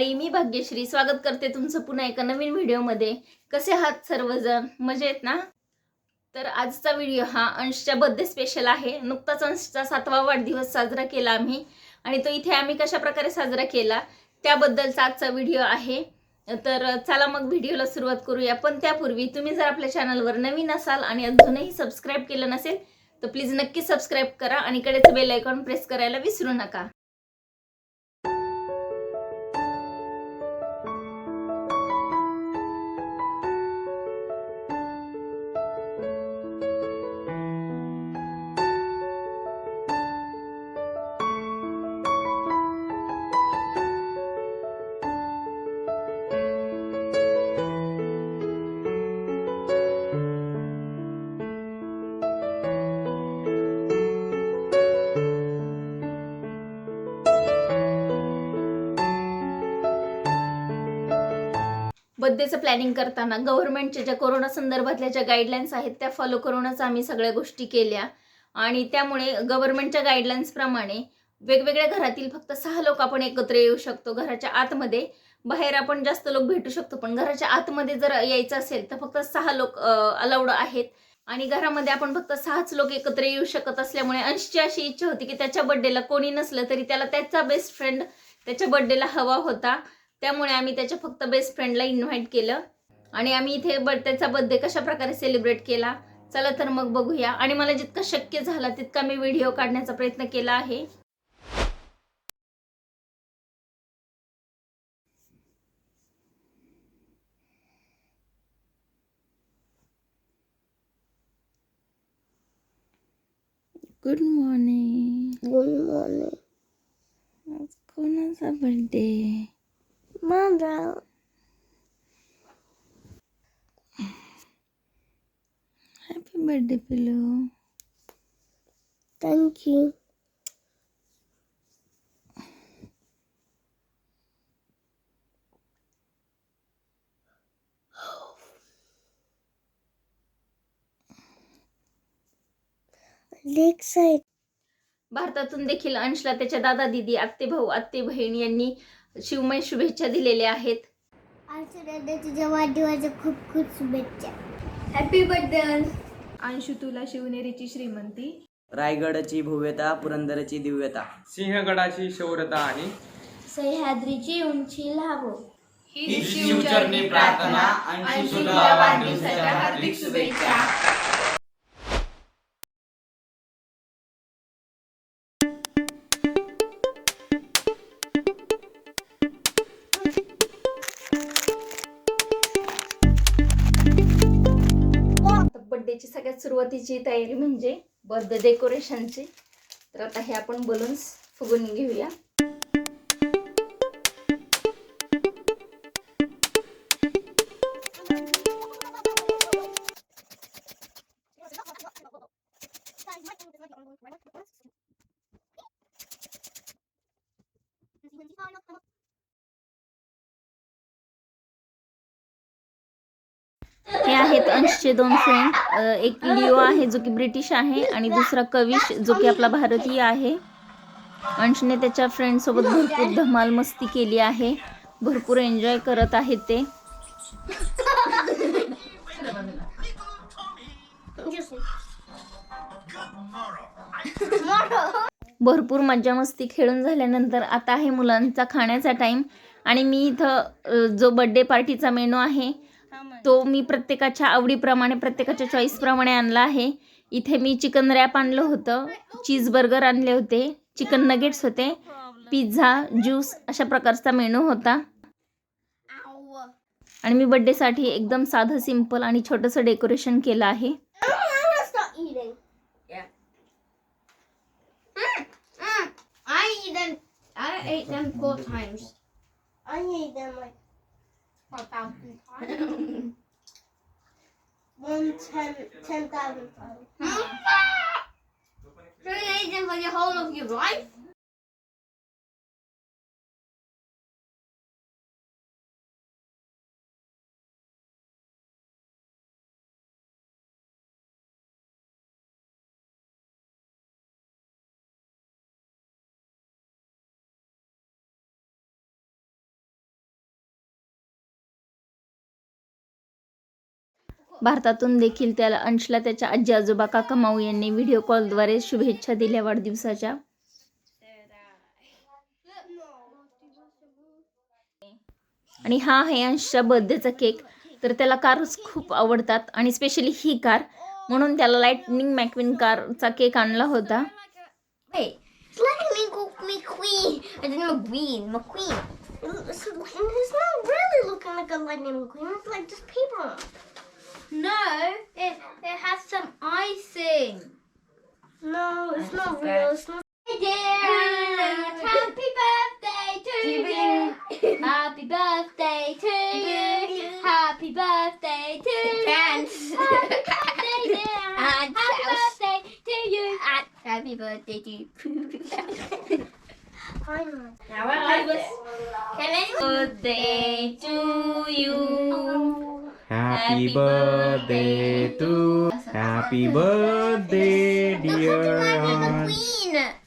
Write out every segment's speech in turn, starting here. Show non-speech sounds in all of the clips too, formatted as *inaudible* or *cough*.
मंडळी मी भाग्यश्री स्वागत करते तुमचं पुन्हा एका नवीन व्हिडिओमध्ये. कसे आहात सर्वजण? मजेत ना? तर आजचा व्हिडिओ हा अंशच्या बर्थडे स्पेशल आहे. नुकताच अंशचा सातवा वाढदिवस साजरा केला आम्ही आणि तो इथे आम्ही कशा प्रकारे साजरा केला त्याबद्दलचा आजचा व्हिडिओ आहे. तर चला मग व्हिडिओला सुरुवात करूया. पण त्यापूर्वी तुम्ही जर आपल्या चॅनलवर नवीन असाल आणि अजूनही सबस्क्राईब केलं नसेल तर प्लीज नक्की सबस्क्राईब करा आणि कडेचं बेल आयकॉन प्रेस करायला विसरू नका. बर्थडेचं प्लॅनिंग करताना गव्हर्नमेंटच्या ज्या कोरोना संदर्भातल्या ज्या गाईडलाईन्स आहेत त्या फॉलो करूनच आम्ही सगळ्या गोष्टी केल्या. आणि त्यामुळे गव्हर्नमेंटच्या गाईडलाईन्सप्रमाणे वेगवेगळ्या घरातील फक्त सहा लोक आपण एकत्र येऊ शकतो. घराच्या आतमध्ये बाहेर आपण जास्त लोक भेटू शकतो पण घराच्या आतमध्ये जर यायचं असेल तर फक्त सहा लोक अलाउड आहेत. आणि घरामध्ये आपण फक्त सहाच लोक एकत्र येऊ शकत असल्यामुळे अंशची अशी इच्छा होती की त्याच्या बड्डेला कोणी नसलं तरी त्याला त्याचा बेस्ट फ्रेंड त्याच्या बड्डेला हवा होता. त्यामुळे आम्ही त्याच्या फक्त बेस्ट फ्रेंडला इन्व्हाइट केलं. आणि आम्ही इथे ब त्याचा बर्थडे कशा प्रकारे सेलिब्रेट केला चला तर मग बघूया. आणि मला जितकं शक्य झाला तितका मी व्हिडिओ काढण्याचा प्रयत्न केला आहे. गुड मॉर्निंग गुड मॉर्निंग आज कोणाचा बर्थडे माझा हॅपी बर्थडे पिलो थँक्यू लेग साईड भारतातून देखील अंशला त्याच्या दादा दिदी आत्ते भाऊ आत्ते बहीण यांनी शिवमय शुभेच्छा दिलेल्या आहेत. तुझ्या वाढदिवसाच्या खूप खूप शुभेच्छा. हॅपी बर्थडे अंशु तुला शिवनेरीची श्रीमंती. रायगडची भव्यता पुरंदरची दिव्यता. सिंहगडाची शौर्यता आणि सह्याद्रीची उंची लाभो. ही शिवचरणी प्रार्थना अंशु तुला वाढदिवसाच्या हार्दिक शुभेच्छा. बर्थडेची सगळ्यात सुरुवातीची तयारी म्हणजे बर्थडे डेकोरेशनची तर आता हे आपण बलून्स फुगून घेऊया. अंशचे दोन फ्रेंड एक लिओ आहे जो की ब्रिटिश आहे आणि दुसरा कविश जो की आपला भारतीय आहे. अंशने त्याच्या फ्रेंडसोबत भरपूर धमाल मस्ती केली आहे. भरपूर एन्जॉय करत आहेत ते. भरपूर मज्जा मस्ती खेळून झाल्यानंतर आता आहे मुलांचा खाण्याचा टाईम आणि मी इथं जो बड्डे पार्टीचा मेनू आहे तो मी प्रत्येकाच्या आवडीप्रमाणे प्रत्येकाच्या चॉईसप्रमाणे आणला आहे. इथे मी चिकन रॅप आणलं होतं. चीज बर्गर आणले होते. चिकन नगेट्स होते. पिझ्झा ज्यूस अशा प्रकारचा मेनू होता. आणि मी बड्डेसाठी एकदम साधं सिंपल आणि छोटंसं डेकोरेशन केलं आहे. Them. I ate them four times. I ate them like four thousand times. One ten ten thousand times. So you ate for the whole of your life? भारतातून देखील त्याला अंशला त्याच्या आजी आजोबा काका माऊ यांनी व्हिडिओ कॉलद्वारे शुभेच्छा दिल्या वाढदिवसाच्या आणि हा आहे अंशच्या बर्थडेचा केक तर त्याला कारच खूप आवडतात आणि स्पेशली ही कार म्हणून त्याला लाईटनिंग मॅक्विन कारचा केक आणला होता Wait, it's McQueen. I didn't McQueen. McQueen. It's, it's not really looking like a lightning McQueen. It's like just paper. No, it it has some icing. No, it's not real. It's not. Hey dear, *laughs* *laughs* happy birthday to you. *laughs* Happy birthday to you. Happy birthday to you. Happy birthday, dear. Happy birthday to you. Happy birthday to you. Now I was. Can anyone? Birthday to you. Happy birthday to Happy birthday dear aunt.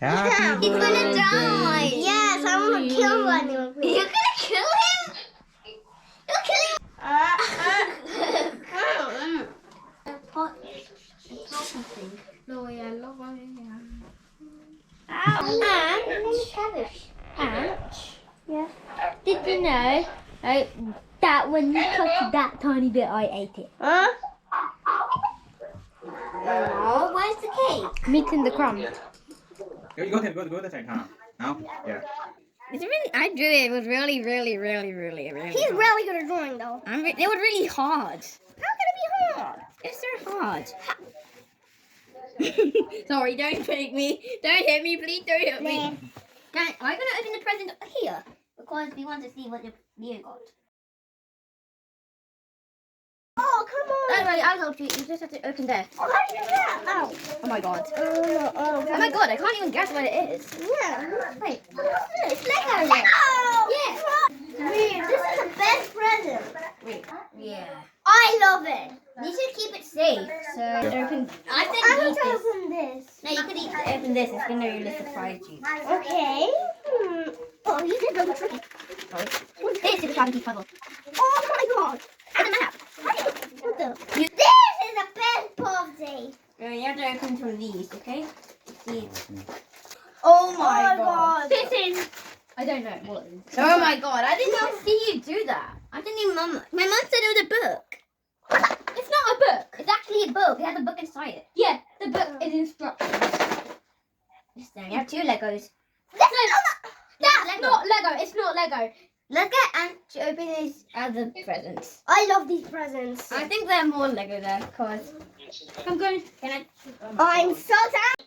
Happy He's gonna birthday. die. Yes, I'm gonna kill Lightning McQueen. You're gonna kill him? You're killing No, yeah, no, And, and, yeah. Did you know uh, that when you touched that tiny bit, I ate it? Huh? Oh, where's the cake? Meat in the crumbs. Go, go, go, go to the side, huh? Now? Yeah. It's really, I drew it. It was really, really, really, really, really. He's hard. really good at drawing, though. I'm re- it was really hard. How can it be hard? It's so hard. *laughs* Sorry, don't hit me. Don't hit me, please. Don't hit me. Right, I'm gonna open the present here because we want to see what the Leo got. Oh, come on! Anyway, I'll help you. You just have to open there. Oh, how do you do that? Oh. Oh my god. Oh, oh, Oh my god, I can't even guess what it is. Yeah. Wait. It's Lego. Lego. Yeah. Weird. This is the best present. Wait. Yeah. I love it. You should keep it safe. So open. I think want eat to open this. No, you could eat, open this. It's gonna really surprise you. Okay. Hmm. Oh, you did look tricky. This is a chunky puzzle. Oh my god. It's a map. What the? This is the best birthday. Uh, You have to open from these, okay? See. Mm-hmm. Oh my, oh god. This is. I don't know what. Oh my god, I did not see you do that. I didn't even mum. My mum said it was a book. It's not a book. It's actually a book. It has a book inside it. Yeah, the book is oh. instructions. This thing. You have two Legos. That's, That's that's Lego. not Lego. It's not Lego. Let's get Ant to open his other presents. I love these presents. I think there are more Lego there, cause I'm going. Can I? I'm so sad.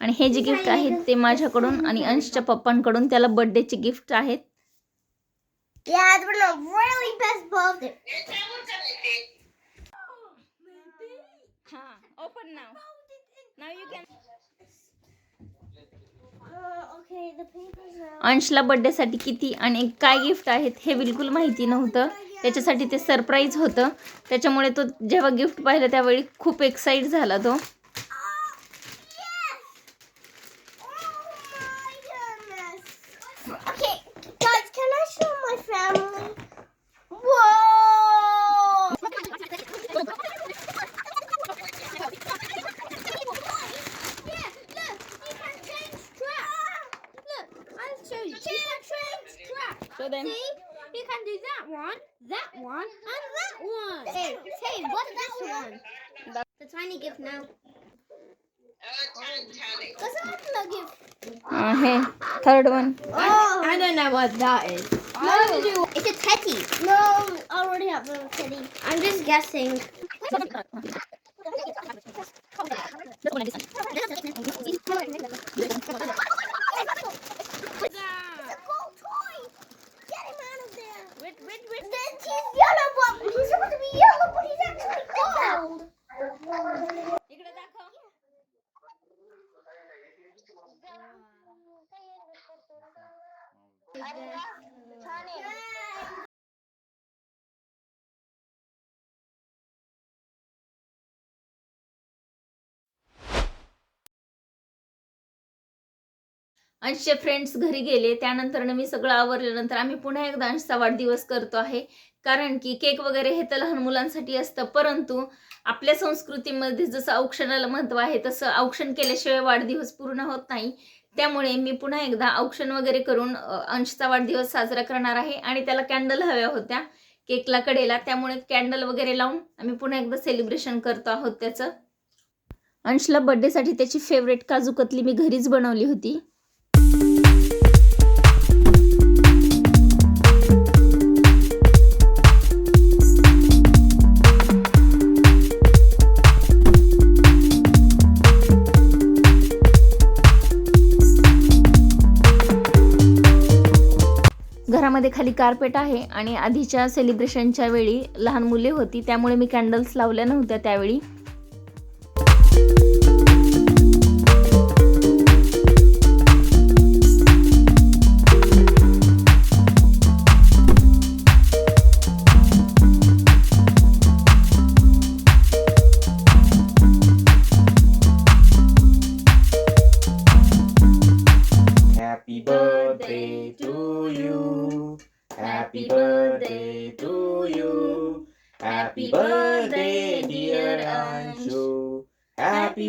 आणि हे जे gift आहेत ते माझ्याकडून आणि अंशच्या पप्पांकडून त्याला बर्थडेचे गिफ्ट आहेत Yeah, it's been a really best birthday. Open नाव नाव अंशला बर्थडेसाठी किती आणि काय गिफ्ट आहेत हे बिलकुल माहिती नव्हतं. त्याच्यासाठी ते सरप्राईज होतं. त्याच्यामुळे तो जेव्हा गिफ्ट पाहिलं त्यावेळी खूप एक्साईट झाला तो. one. The tiny gift now. Uh, hey, third one. Oh, I don't know what that is. No, it's a teddy. No, I already have a teddy. I'm just guessing. *laughs* अंशचे friends घरी गेले. त्यानंतर मी सगळं आवरल्यानंतर आम्ही पुन्हा एकदा अंशचा वाढदिवस करतो आहे. कारण की केक वगैरे हे तर लहान मुलांसाठी असतं. परंतु आपल्या संस्कृतीमध्ये जसं औक्षणाला महत्त्व आहे तसं औक्षण केल्याशिवाय वाढदिवस पूर्ण होत नाही. त्यामुळे मी पुन्हा एकदा औक्षण वगैरे करून अंशचा वाढदिवस साजरा करणार आहे. आणि त्याला कॅन्डल हव्या होत्या. केकला कडेला. त्यामुळे कॅन्डल वगैरे लावून आम्ही पुन्हा एकदा सेलिब्रेशन करतो आहोत त्याचं. अंशला बड्डेसाठी त्याची फेवरेट काजू कतली मी घरीच बनवली होती. घरामध्ये खाली कार्पेट आहे आणि आधीच्या सेलिब्रेशनच्या वेळी लहान मुले होती त्यामुळे मी कॅन्डल्स लावल्या नव्हत्या त्यावेळी.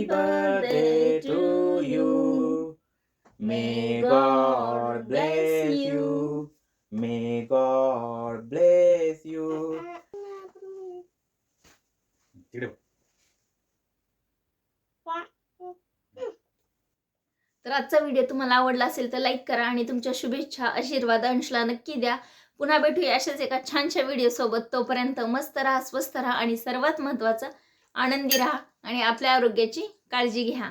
Happy birthday to you. May God bless you. May God bless you. तर आजचा व्हिडिओ तुम्हाला आवडला असेल तर लाईक करा आणि तुमच्या शुभेच्छा आशीर्वाद अंशला नक्की द्या पुन्हा भेटूया अशाच एका छानशा व्हिडिओसोबत तोपर्यंत मस्त राहा स्वस्त राहा आणि सर्वात महत्त्वाचं आनंदी राहा आणि आपल्या आरोग्याची काळजी घ्या.